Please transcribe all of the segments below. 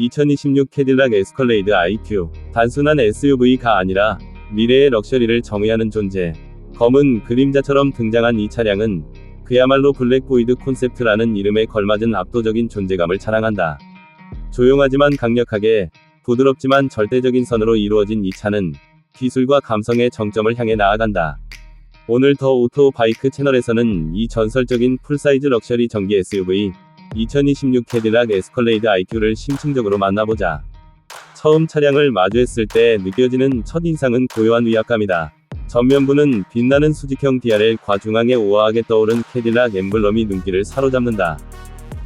2026 캐딜락 에스컬레이드 IQ. 단순한 SUV가 아니라 미래의 럭셔리를 정의하는 존재. 검은 그림자처럼 등장한 이 차량은 그야말로 블랙보이드 콘셉트라는 이름에 걸맞은 압도적인 존재감을 자랑한다. 조용하지만 강력하게, 부드럽지만 절대적인 선으로 이루어진 이 차는 기술과 감성의 정점을 향해 나아간다. 오늘 더 오토 바이크 채널에서는 이 전설적인 풀사이즈 럭셔리 전기 SUV 2026 캐딜락 에스컬레이드 IQ를 심층적으로 만나보자. 처음 차량을 마주했을 때 느껴지는 첫인상은 고요한 위압감이다. 전면부는 빛나는 수직형 DRL과 중앙에 우아하게 떠오른 캐딜락 엠블럼이 눈길을 사로잡는다.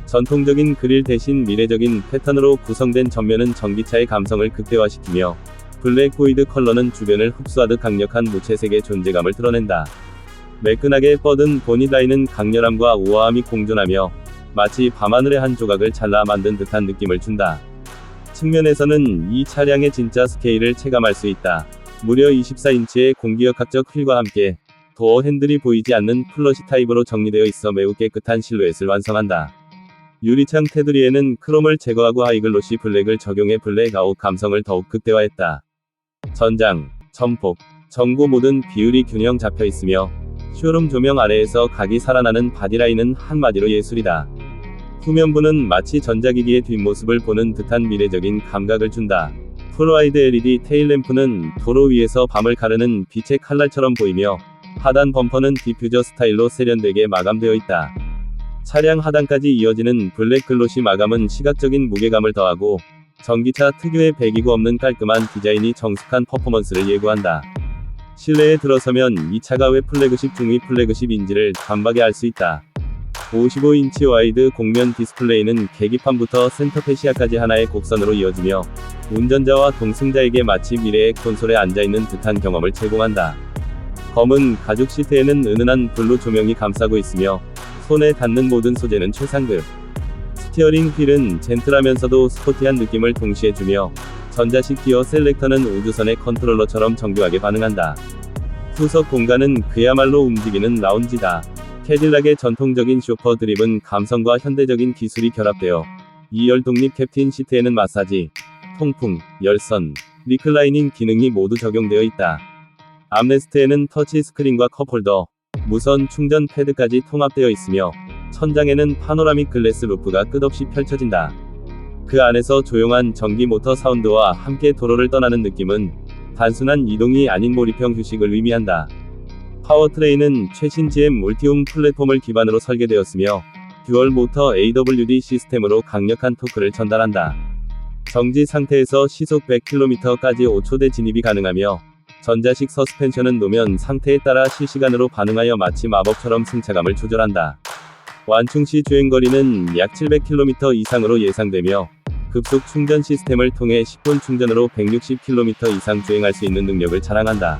전통적인 그릴 대신 미래적인 패턴으로 구성된 전면은 전기차의 감성을 극대화시키며 블랙 보이드 컬러는 주변을 흡수하듯 강력한 무채색의 존재감을 드러낸다. 매끈하게 뻗은 보닛 라인은 강렬함과 우아함이 공존하며 마치 밤하늘의 한 조각을 잘라 만든 듯한 느낌을 준다. 측면에서는 이 차량의 진짜 스케일을 체감할 수 있다. 무려 24인치의 공기역학적 휠과 함께 도어 핸들이 보이지 않는 플러시 타입으로 정리되어 있어 매우 깨끗한 실루엣을 완성한다. 유리창 테두리에는 크롬을 제거하고 하이글로시 블랙을 적용해 블랙아웃 감성을 더욱 극대화했다. 전장, 전폭, 전고 모든 비율이 균형 잡혀 있으며 쇼룸 조명 아래에서 각이 살아나는 바디라인은 한마디로 예술이다. 후면부는 마치 전자기기의 뒷모습을 보는 듯한 미래적인 감각을 준다. 풀와이드 LED 테일램프는 도로 위에서 밤을 가르는 빛의 칼날처럼 보이며 하단 범퍼는 디퓨저 스타일로 세련되게 마감되어 있다. 차량 하단까지 이어지는 블랙 글로시 마감은 시각적인 무게감을 더하고 전기차 특유의 배기구 없는 깔끔한 디자인이 정숙한 퍼포먼스를 예고한다. 실내에 들어서면 이 차가 왜 플래그십 중위 플래그십인지를 단박에 알수 있다. 55인치 와이드 곡면 디스플레이는 계기판부터 센터페시아까지 하나의 곡선으로 이어지며 운전자와 동승자에게 마치 미래의 콘솔에 앉아있는 듯한 경험을 제공한다. 검은 가죽 시트에는 은은한 블루 조명이 감싸고 있으며 손에 닿는 모든 소재는 최상급. 스티어링 휠은 젠틀하면서도 스포티한 느낌을 동시에 주며 전자식 기어 셀렉터는 우주선의 컨트롤러처럼 정교하게 반응한다. 후석 공간은 그야말로 움직이는 라운지다. 캐딜락의 전통적인 쇼퍼 드립은 감성과 현대적인 기술이 결합되어 2열 독립 캡틴 시트에는 마사지, 통풍, 열선, 리클라이닝 기능이 모두 적용되어 있다. 암레스트에는 터치 스크린과 컵홀더, 무선 충전 패드까지 통합되어 있으며 천장에는 파노라믹 글래스 루프가 끝없이 펼쳐진다. 그 안에서 조용한 전기 모터 사운드와 함께 도로를 떠나는 느낌은 단순한 이동이 아닌 몰입형 휴식을 의미한다. 파워트레인은 최신 GM 울티움 플랫폼을 기반으로 설계되었으며 듀얼 모터 AWD 시스템으로 강력한 토크를 전달한다. 정지 상태에서 시속 100km까지 5초대 진입이 가능하며 전자식 서스펜션은 노면 상태에 따라 실시간으로 반응하여 마치 마법처럼 승차감을 조절한다. 완충 시 주행거리는 약 700km 이상으로 예상되며 급속 충전 시스템을 통해 10분 충전으로 160km 이상 주행할 수 있는 능력을 자랑한다.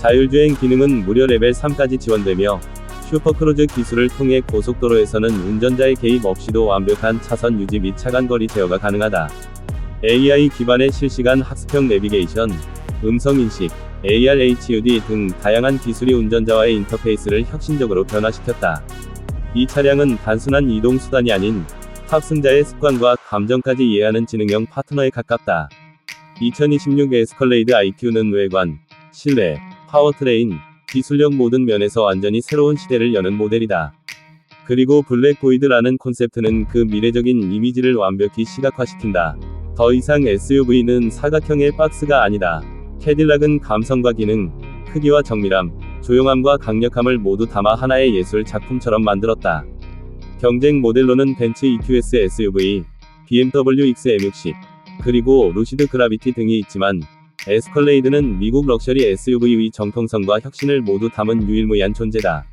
자율주행 기능은 무려 레벨 3까지 지원되며 슈퍼크루즈 기술을 통해 고속도로에서는 운전자의 개입 없이도 완벽한 차선 유지 및 차간거리 제어가 가능하다. AI 기반의 실시간 학습형 내비게이션, 음성인식, AR HUD 등 다양한 기술이 운전자와의 인터페이스를 혁신적으로 변화시켰다. 이 차량은 단순한 이동 수단이 아닌 탑승자의 습관과 감정까지 이해하는 지능형 파트너에 가깝다. 2026 에스컬레이드 IQ는 외관, 실내, 파워트레인, 기술력 모든 면에서 완전히 새로운 시대를 여는 모델이다. 그리고 블랙 보이드라는 콘셉트는 그 미래적인 이미지를 완벽히 시각화시킨다. 더 이상 SUV는 사각형의 박스가 아니다. 캐딜락은 감성과 기능, 크기와 정밀함, 조용함과 강력함을 모두 담아 하나의 예술 작품처럼 만들었다. 경쟁 모델로는 벤츠 EQS SUV, BMW XM60, 그리고 루시드 그라비티 등이 있지만 에스컬레이드는 미국 럭셔리 SUV의 정통성과 혁신을 모두 담은 유일무이한 존재다.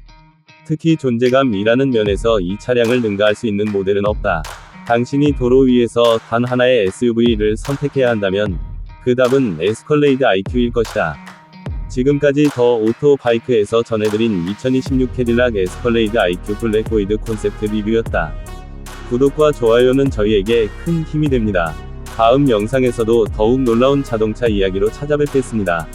특히 존재감이라는 면에서 이 차량을 능가할 수 있는 모델은 없다. 당신이 도로 위에서 단 하나의 SUV를 선택해야 한다면 그 답은 에스컬레이드 IQ일 것이다. 지금까지 더 오토 바이크에서 전해드린 2026 캐딜락 에스컬레이드 IQ 블랙 보이드 콘셉트 리뷰였다. 구독과 좋아요는 저희에게 큰 힘이 됩니다. 다음 영상에서도 더욱 놀라운 자동차 이야기로 찾아뵙겠습니다.